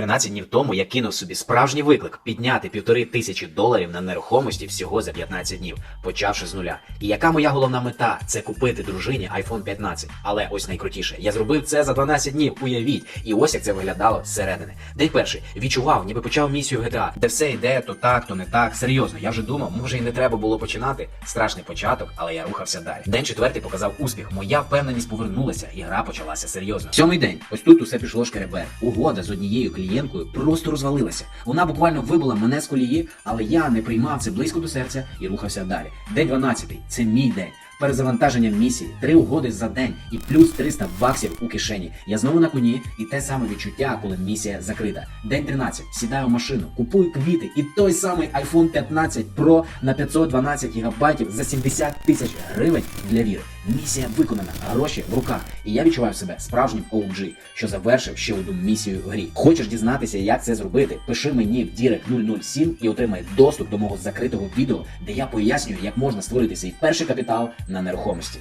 13 днів тому я кинув собі справжній виклик підняти півтори тисячі доларів на нерухомості всього за 15 днів, почавши з нуля. І яка моя головна мета це купити дружині iPhone 15. Але ось найкрутіше, я зробив це за 12 днів. Уявіть, і ось як це виглядало зсередини. День перший відчував, ніби почав місію GTA, де все йде то так, то не так. Серйозно, я вже думав, може і не треба було починати. Страшний початок, але я рухався далі. День четвертий показав успіх. Моя впевненість повернулася, і гра почалася серйозно. Сьомий день. Ось тут усе пішло шкеребер. Угода з однією клієнткою просто розвалилася. Вона буквально вибила мене з колії, але я не приймав це близько до серця і рухався далі. День 12. Це мій день. Перезавантаження місії, три угоди за день і плюс 300 баксів у кишені. Я знову на коні, і те саме відчуття, коли місія закрита. День 13. Сідаю в машину, купую квіти, і той самий iPhone 15 Pro на 512 гігабайтів за 70 тисяч гривень для віри. Місія виконана, гроші в руках. І я відчуваю себе справжнім OG, що завершив ще одну місію в грі. Хочеш дізнатися, як це зробити? Пиши мені в Direct 007 і отримай доступ до мого закритого відео, де я пояснюю, як можна створити свій перший капітал на нерухомості.